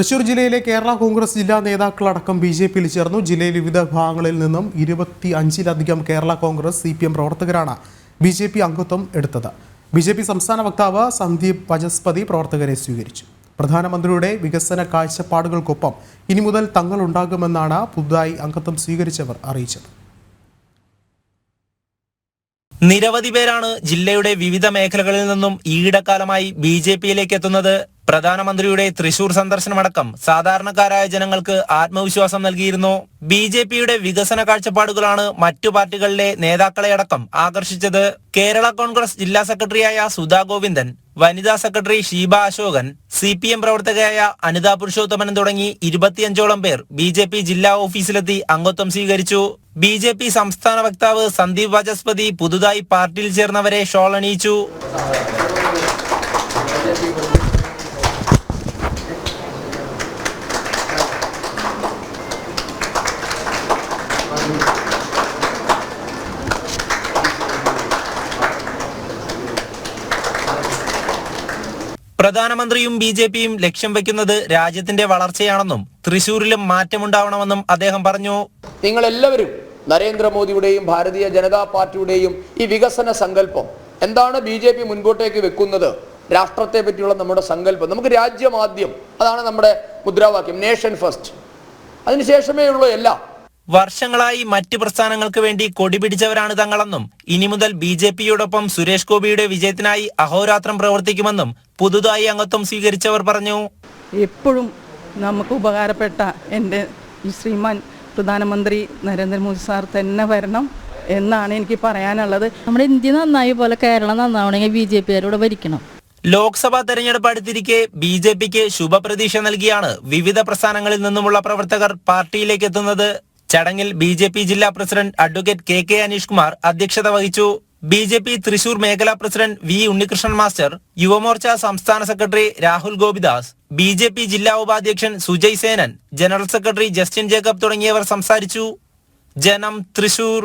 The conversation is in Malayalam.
തൃശൂർ ജില്ലയിലെ കേരള കോൺഗ്രസ് ജില്ലാ നേതാക്കളടക്കം ബി ജെ പിയിൽ ചേർന്നു. ജില്ലയിലെ വിവിധ ഭാഗങ്ങളിൽ നിന്നും ഇരുപത്തി അഞ്ചിലധികം Kerala congress C P M പ്രവർത്തകരാണ് ബി ജെ പി അംഗത്വം എടുത്തത്. ബി ജെ പി സംസ്ഥാന വക്താവ് സന്ദീപ് വചസ്പതി പ്രവർത്തകരെ സ്വീകരിച്ചു. പ്രധാനമന്ത്രിയുടെ വികസന കാഴ്ചപ്പാടുകൾക്കൊപ്പം ഇനി മുതൽ തങ്ങളുണ്ടാകുമെന്നാണ് പുതുതായി അംഗത്വം സ്വീകരിച്ചവർ അറിയിച്ചത്. നിരവധി പേരാണ് ജില്ലയുടെ വിവിധ മേഖലകളിൽ നിന്നും ഈയിടക്കാലമായി ബി ജെ പിയിലേക്ക് എത്തുന്നത് പ്രധാനമന്ത്രിയുടെ തൃശൂർ സന്ദർശനമടക്കം സാധാരണക്കാരായ ജനങ്ങൾക്ക് ആത്മവിശ്വാസം നൽകിയിരുന്നു. ബി ജെ പിയുടെ വികസന കാഴ്ചപ്പാടുകളാണ് മറ്റു പാർട്ടികളിലെ നേതാക്കളെ അടക്കം ആകർഷിച്ചത്. കേരള കോൺഗ്രസ് ജില്ലാ സെക്രട്ടറിയായ സുധാ ഗോവിന്ദൻ വനിതാ secretary Sheeba Ashokan C P M പ്രവർത്തകയായ Anitha Purushothaman തുടങ്ങി ഇരുപത്തിയഞ്ചോളം പേർ ബി ജെ പി ജില്ലാ ഓഫീസിലെത്തി അംഗത്വം സ്വീകരിച്ചു. ബി ജെ പി സംസ്ഥാന വക്താവ് സന്ദീപ് വാചസ്പതി പുതുതായി പാർട്ടിയിൽ ചേർന്നവരെ ഷോൾ അണിയിച്ചു. പ്രധാനമന്ത്രിയും ബി ജെ പിയും ലക്ഷ്യം വെക്കുന്നത് രാജ്യത്തിന്റെ വളർച്ചയാണെന്നും തൃശൂരിലും മാറ്റമുണ്ടാവണമെന്നും അദ്ദേഹം പറഞ്ഞു. നിങ്ങൾ എല്ലാവരും നരേന്ദ്രമോദിയുടെയും ഭാരതീയ ജനതാ പാർട്ടിയുടെയും ഈ വികസന സങ്കല്പം എന്താണ് ബി ജെ പി മുൻപോട്ടേക്ക് വെക്കുന്നത്? രാഷ്ട്രത്തെ പറ്റിയുള്ള നമ്മുടെ സങ്കല്പം. നമുക്ക് രാജ്യം ആദ്യം അതാണ് നമ്മുടെ മുദ്രാവാക്യം നേഷൻ ഫസ്റ്റ്. അതിനുശേഷമേ ഉള്ളൂ എല്ലാം വർഷങ്ങളായി മറ്റ് പ്രസ്ഥാനങ്ങൾക്ക് വേണ്ടി കൊടി പിടിച്ചവരാണ് തങ്ങളെന്നും ഇനി മുതൽ ബി ജെ പിയോടൊപ്പം സുരേഷ് ഗോപിയുടെ വിജയത്തിനായി അഹോരാത്രം പ്രവർത്തിക്കുമെന്നും പുതുതായി അംഗത്വം സ്വീകരിച്ചവർ പറഞ്ഞു. എപ്പോഴും നമുക്ക് ഉപകാരപ്പെട്ട എന്റെ ശ്രീമാൻ പ്രധാനമന്ത്രി നരേന്ദ്രമോദി സാർ തന്നെ വരണം എന്നാണ് എനിക്ക് പറയാനുള്ളത്. നമ്മുടെ ഇന്ത്യ നന്നായി പോലെ കേരളം നന്നാവണമെങ്കിൽ ബി ജെ പിക്കാരൂടെ ഭരിക്കണം. ലോക്സഭാ തെരഞ്ഞെടുപ്പ് അടുത്തിരിക്കെ ബി ജെ പിക്ക് ശുഭപ്രതീക്ഷ നൽകിയാണ് വിവിധ പ്രസ്ഥാനങ്ങളിൽ നിന്നുമുള്ള പ്രവർത്തകർ പാർട്ടിയിലേക്ക് എത്തുന്നത്. ചടങ്ങിൽ ബി ജെ പി ജില്ലാ president advocate K K Aneesh Kumar അധ്യക്ഷത വഹിച്ചു. ബി ജെ പി തൃശൂർ മേഖലാ president V Unnikrishnan master Yuvamorcha സംസ്ഥാന secretary Rahul Gopidas B J P ജില്ലാ ഉപാധ്യക്ഷൻ സുജയ് സേനൻ ജനറൽ സെക്രട്ടറി ജസ്റ്റിൻ ജേക്കബ് തുടങ്ങിയവർ സംസാരിച്ചു. ജനം തൃശൂർ.